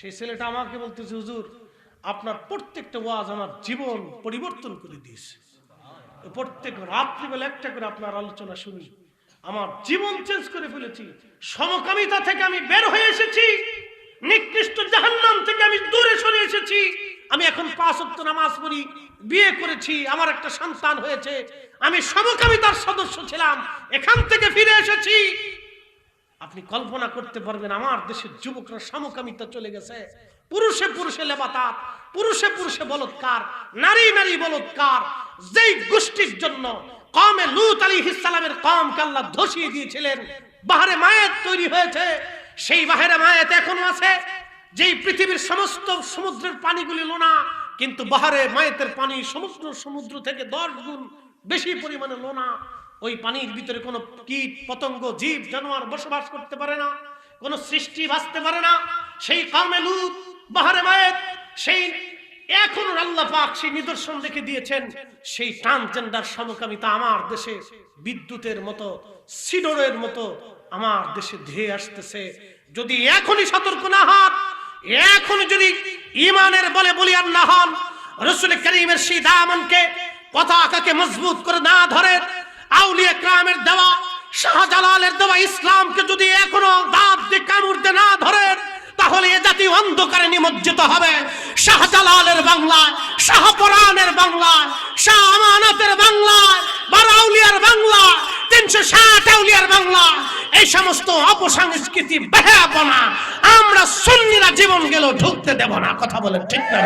সেই ছেলেটা আমাকে বলতেছে, হুজুর, আপনার প্রত্যেকটা ওয়াজ আমার জীবন পরিবর্তন করে দিয়েছে। প্রত্যেক রাত্রিবেলা একটা করে আপনার আলোচনা শুনি। আমার জীবন চেঞ্জ করে ফেলেছি। সমকামিতা থেকে আমি বের হয়ে এসেছি। নিকৃষ্ট জাহান্নাম থেকে আমি দূরে সরে এসেছি। আমি এখন পাঁচ ওয়াক্ত নামাজ পড়ি, বিয়ে করেছি, আমার একটা সন্তান হয়েছে। আমি সমকামিতার সদস্য ছিলাম। এখান থেকে ফিরে এসেছি। আপনি কল্পনা করতে পারবেন, আমার দেশের যুবকরা সমকামিতা চলে গেছে। পুরুষে পুরুষে লেবাতাত, পুরুষে পুরুষে বলৎকার, নারী নারী বলৎকার। যেই গোষ্ঠীর জন্য কমে লুত আলী ইসলামের কম কাল্লা ধসিয়ে দিয়েছিলেন, বাহারে মায়ের তৈরি হয়েছে, সেই বাহারে মায়েত এখনও আছে। যেই পৃথিবীর সমস্ত সমুদ্রের পানিগুলি লোনা, কিন্তু বাহারে মায়েতের পানি সমুদ্র সমুদ্র থেকে দশ গুণ বেশি পরিমাণে লোনা। ওই পানির ভিতরে কোনো কীট, পতঙ্গ, জীব, জানোয়ার বসবাস করতে পারে না, কোনো সৃষ্টি বাঁচতে পারে না। সেই কামে লুত, বাহারে মায়ের সেই এখন আল্লাহ পাক সেই নিদর্শন রেখে দিয়েছেন, সেই ট্রান্সজেন্ডার সমকামিতা আমার দেশে বিদ্যুতের মতো, সিডরের মতো আমার দেশে ধেয়ে আসতেছে। যদি এখনই সতর্ক না হন, এখনই যদি ইমানের বলে বলিয়ান না হন, রসুল করিমের সেই দামনকে, পতাকাকে মজবুত করে না ধরেন আউলিয়া ক্রামের দেওয়া, শাহজালালের দেওয়া ইসলামকে যদি এখনও দাঁত দিয়ে কামড় দিয়ে না ধরেন, তাহলে এ জাতি অন্ধকারে নিমজ্জিত হবে শাহজালালের বাংলায় শাহপরানের বাংলায় শাহ আমানতের বাংলায়, বারাউলিয়ার বাংলায়, তিনশো ষাট আউলিয়ার বাংলা এই সমস্ত অপসংস্কৃতি বেহাপনা আমরা সুন্নিরা জীবন গেল ঢুকতে দেব না কথা বলেন ঠিক না?